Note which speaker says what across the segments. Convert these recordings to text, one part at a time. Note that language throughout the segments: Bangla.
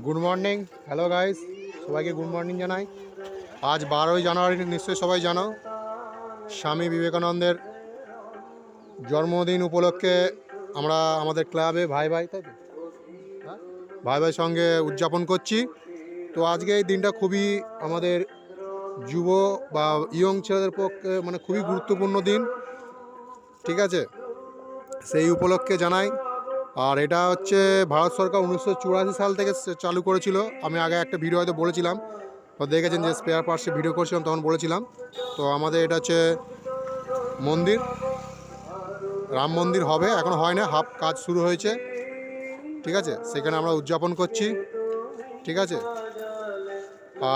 Speaker 1: গুড মর্নিং হ্যালো গাইস সবাইকে গুড মর্নিং জানাই। আজ বারোই জানুয়ারি, নিশ্চয়ই সবাই জানো। স্বামী বিবেকানন্দের জন্মদিন উপলক্ষে আমরা আমাদের ক্লাবে ভাই ভাই, তাই তো? হ্যাঁ? ভাই ভাই সঙ্গে উদযাপন করছি। তো আজকে এই দিনটা খুবই আমাদের যুব বা ইয়ং ছেলেদের পক্ষে মানে খুবই গুরুত্বপূর্ণ দিন। ঠিক আছে? সেই উপলক্ষে জানাই। আর এটা হচ্ছে ভারত সরকার উনিশশো চুরাশি সাল থেকে চালু করেছিল। আমি আগে একটা ভিডিও হয়তো বলেছিলাম। তো দেখেছেন যে স্পেয়ার পার্টসে ভিডিও করছিলাম, তখন বলেছিলাম। তো আমাদের এটা হচ্ছে মন্দির। রাম মন্দির হবে, এখন হয় না, হাফ কাজ শুরু হয়েছে। ঠিক আছে? সেখানে আমরা উদযাপন করছি। ঠিক আছে?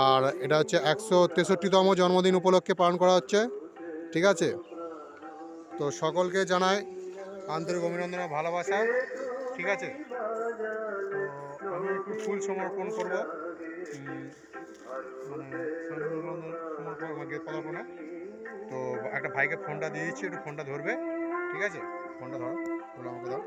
Speaker 1: আর এটা হচ্ছে একশো তেষট্টিতম জন্মদিন উপলক্ষে পালন করা হচ্ছে। ঠিক আছে? তো সকলকে জানাই আন্তরিক অভিনন্দন ভালোবাসা। ঠিক আছে? তো আমি একটু ফুল সমর্পণ করব। মানে মানে গীত তো একটা ভাইকে ফোনটা দিয়ে দিচ্ছি, একটু ফোনটা ধরবে। ঠিক আছে? ফোনটা ধরো আমাকে দাও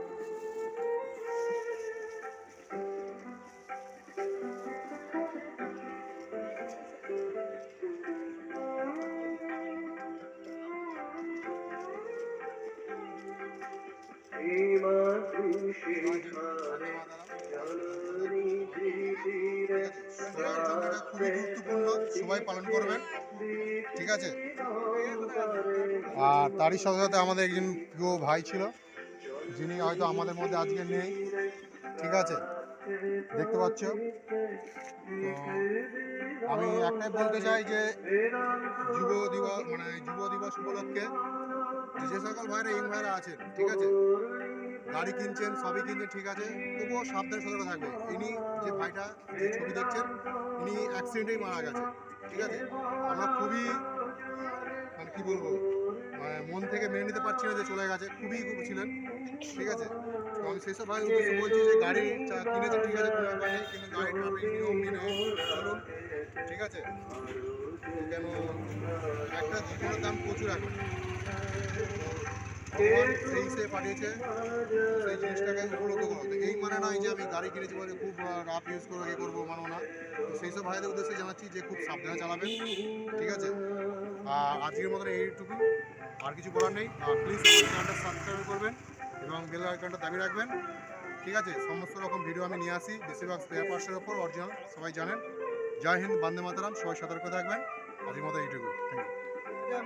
Speaker 1: খুবই গুরুত্বপূর্ণ সবাই পালন করবেন। ঠিক আছে? আর তারই সাথে সাথে আমাদের একজন প্রিয় ভাই ছিল, যিনি হয়তো আমাদের মধ্যে আজকে নেই। ঠিক আছে? দেখতে পাচ্ছ? আমি একটাই বলতে চাই যে, যুব দিবস মানে যুব দিবস উপলক্ষে যে সকল ভাইরা ইং ভাইরা আছেন, ঠিক আছে? গাড়ি কিনছেন, সবই কিনছেন, ঠিক আছে। তবুও সাবধানে সতর্ক থাকবে। ইনি যে ভাইটা, যে ছবি দেখছেন, ইনি অ্যাক্সিডেন্টেই মারা গেছে, ঠিক আছে? আমরা খুবই মানে কি বলব মানে মন থেকে মেনে নিতে পারছি না যে চলে গেছে, খুবই খুব ছিলেন, ঠিক আছে? আমি সেই সব ভাই বলছি যে গাড়ি কিনেছে, ঠিক আছে কিন্তু ঠিক আছে? কেন একটা জীবনের দাম প্রচুর এখন। ভগবান সেই হিসেবে পাঠিয়েছে, সেই জিনিসটাকে উপলব্ধ করা। হতো এই মানে নয় যে আমি গাড়ি কিনেছি বলে খুব রাফ ইউজ করব এ করব মানবো না। তো সেই সব ভাইদের উদ্দেশ্যে জানাচ্ছি যে খুব সাবধানে চালাবেন ঠিক আছে? আর আজকের মতন এইটুকু আর কিছু বলার নেই। আর প্লিজ চ্যানেলটা সাবস্ক্রাইব করবেন এবং বেল আইকনটা দাবি রাখবেন। ঠিক আছে? সমস্ত রকম ভিডিও আমি নিয়ে আসি। বেশিরভাগ স্পেয়ার পার্টসের ওপর অরিজিনাল সবাই জানেন। জয় হিন্দ, বান্দে মাতারাম। সবাই সতর্ক থাকবেন। আজকের মতো এইটুকু। Thank you